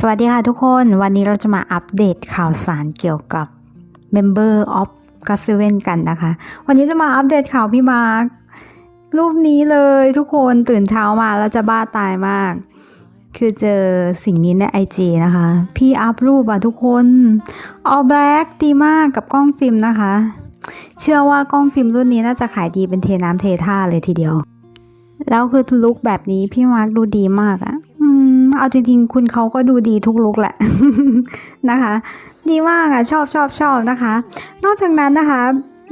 สวัสดีค่ะทุกคนวันนี้เราจะมาอัปเดตข่าวสารเกี่ยวกับ Member of g o s e v e n กันนะคะ วันนี้จะมาอัปเดตข่าวพี่มาร์ครูปนี้เลยทุกคนตื่นเช้ามาแล้วจะบ้าตายมาก คือเจอสิ่งนี้ใน IG นะคะ พี่อัพรูปอะทุกคน all black ดีมากกับกล้องฟิล์มนะคะ เชื่อว่ากล้องฟิล์มรุ่นนี้น่าจะขายดีเป็นเทน้ำเทท่าเลยทีเดียว แล้วคือลุกแบบนี้พี่มาร์คดูดีมากอะ เอาจริงๆคุณเขาก็ดูดีทุกลุกแหละนะคะ ดีมากอะชอบชอบชอบนะคะ นอกจากนั้นนะคะ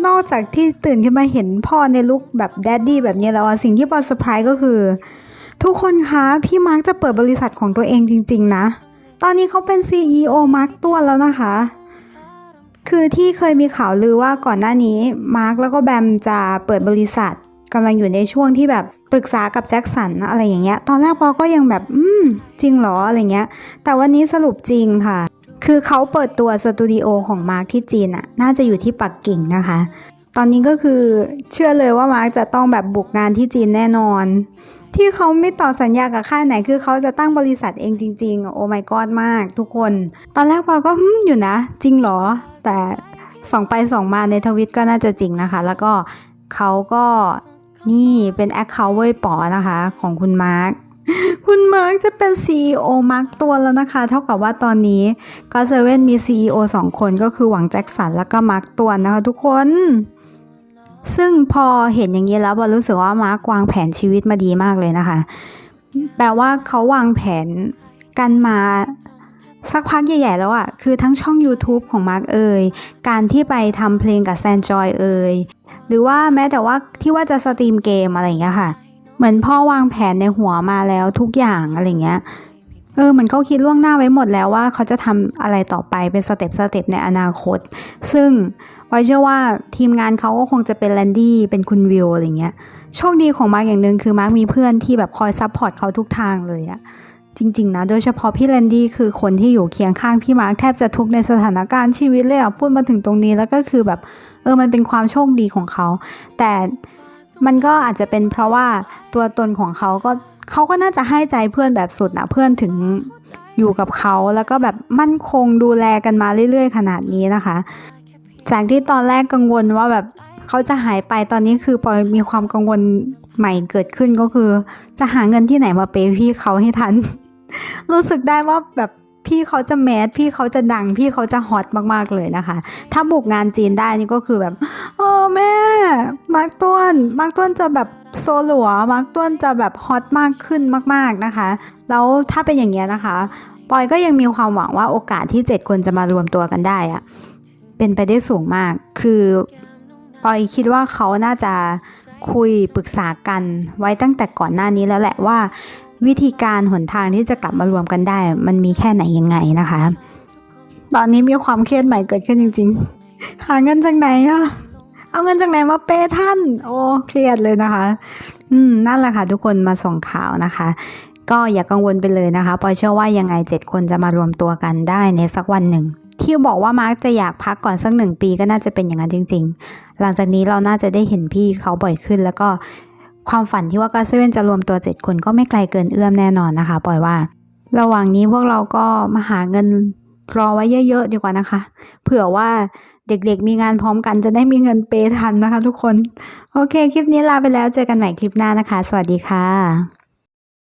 นอกจากที่ตื่นขึ้นมาเห็นพ่อในลุกแบบแดดดี้แบบนี้แล้วสิ่งที่ปอเซอร์ไพรส์ก็คือ ทุกคนคะพี่มาร์คจะเปิดบริษัทของตัวเองจริง ๆ นะ ตอนนี้เขาเป็น CEO มาร์คตัวแล้วนะคะ คือที่เคยมีข่าวลือว่าก่อนหน้านี้มาร์คแล้วก็แบมจะเปิดบริษัท กำลังอยู่ในช่วงที่แบบปรึกษากับแจ็คสันอะไรอย่างเงี้ย ตอนแรกปอก็ยังแบบ อืม จริงเหรออะไรเงี้ย แต่วันนี้สรุปจริงค่ะ คือเขาเปิดตัวสตูดิโอของมาร์คที่จีนอะน่าจะอยู่ที่ปักกิ่งนะคะ ตอนนี้ก็คือเชื่อเลยว่ามาร์คจะต้องแบบบุกงานที่จีนแน่นอน ที่เขาไม่ต่อสัญญากับค่ายไหนคือเขาจะตั้งบริษัทเองจริง ๆ โอ้ my god มาก ทุกคน ตอนแรกปอก็หึมอยู่นะ จริงเหรอ แต่ส่องไปส่องมาในทวิตก็น่าจะจริงนะคะ แล้วก็เขาก็ นี่เป็นแอคเคาท์เว้ยป๋อนะคะของคุณมาร์คคุณมาร์คจะเป็น CEO มาร์คตัวแล้วนะคะ เท่ากับว่าตอนนี้ก็เซเว่นมี CEO สองคนก็คือหวังแจ็คสันแล้วก็มาร์คตัวนะคะทุกคน ซึ่งพอเห็นอย่างนี้แล้วบอลรู้สึกว่ามาร์ควางแผนชีวิตมาดีมากเลยนะคะ แปลว่าเขาวางแผนกันมา สักพักใหญ่ๆแล้วอะ่ะ คือทั้งช่อง YouTube ของมาร์กเอยการที่ไปทำเพลงกับแซนจอยเอยหรือว่าแม้แต่ว่าที่ว่าจะสตรีมเกมอะไรอย่างเงี้ยค่ะ เหมือนพ่อวางแผนในหัวมาแล้วทุกอย่างอะไรเงี้ยเออเหมือนเขาคิดล่วงหน้าไว้หมดแล้วว่าเขาจะทำอะไรต่อไปเป็นสเต็ปสเต็ปในอนาคต ซึ่งไว้เชื่อว่าทีมงานเขาก็คงจะเป็นแลนดี้เป็นคุณวิวอะไรเงี้ยโชคดีของมาร์กอย่างหนึ่งคือมาร์กมีเพื่อนที่แบบคอยซัพพอร์ตเขาทุกทางเลยอะ จริงๆนะ โดยเฉพาะพี่แลนดี้คือคนที่อยู่เคียงข้างพี่มาร์คแทบจะทุกในสถานการณ์ชีวิตเลยอะพูดมาถึงตรงนี้แล้วก็คือแบบเออมันเป็นความโชคดีของเขา แต่มันก็อาจจะเป็นเพราะว่าตัวตนของเขาก็เขาก็น่าจะให้ใจเพื่อนแบบสุดนะเพื่อนถึงอยู่กับเขาแล้วก็แบบมั่นคงดูแลกันมาเรื่อย ๆ ขนาดนี้นะคะ จากที่ตอนแรกกังวลว่าแบบเขาจะหายไปตอนนี้คือปอยมีความกังวลใหม่เกิดขึ้นก็คือ จะหาเงินที่ไหนมาเปย์พี่เขาให้ทัน รู้สึกได้ว่าแบบพี่เขาจะแมสพี่เขาจะดัง พี่เขาจะฮอตมากๆเลยนะคะ ถ้าบุกงานจีนได้นี่ก็คือแบบโอ้แม่มาร์กต้วนมาร์กต้วนจะแบบโซลัวมาร์กต้วนจะแบบฮอตมากขึ้นมาก ๆนะคะ แล้วถ้าเป็นอย่างเงี้ยนะคะปอยก็ยังมีความหวังว่าโอกาสที่ 7 คนจะมารวมตัวกันได้อะเป็นไปได้สูงมาก คือปอยคิดว่าเขาน่าจะคุยปรึกษากันไว้ตั้งแต่ก่อนหน้านี้แล้วแหละว่า วิธีการหนทางที่จะกลับมารวมกันได้ มันมีแค่ไหนยังไงนะคะ ตอนนี้มีความเครียดใหม่เกิดขึ้นจริง ๆ หาเงินจากไหนอะเอาเงินจากไหนมาเปย์ท่าน โอ้เครียดเลยนะคะ อืมนั่นแหละค่ะทุกคนมาส่งข่าวนะคะ ก็อย่ากังวลไปเลยนะคะปอยเชื่อว่ายังไงเจ็ดคนจะมารวมตัวกันได้ในสักวันหนึ่งที่บอกว่ามาร์กจะอยากพักก่อนสักหนึ่งปีก็น่าจะเป็นอย่างนั้นจริง ๆ หลังจากนี้เราน่าจะได้เห็นพี่เขาบ่อยขึ้นแล้วก็ ความฝันที่ว่าก็เซเว่นจะรวมตัวเจ็ดคนก็ไม่ไกลเกินเอื้อมแน่นอนนะคะปอยว่า ระหว่างนี้พวกเราก็มาหาเงินรอไว้เยอะๆดีกว่านะคะ เผื่อว่าเด็กๆมีงานพร้อมกันจะได้มีเงินเปย์ทันนะคะ ทุกคน โอเค คลิปนี้ลาไปแล้วเจอกันใหม่คลิปหน้านะคะ สวัสดีค่ะ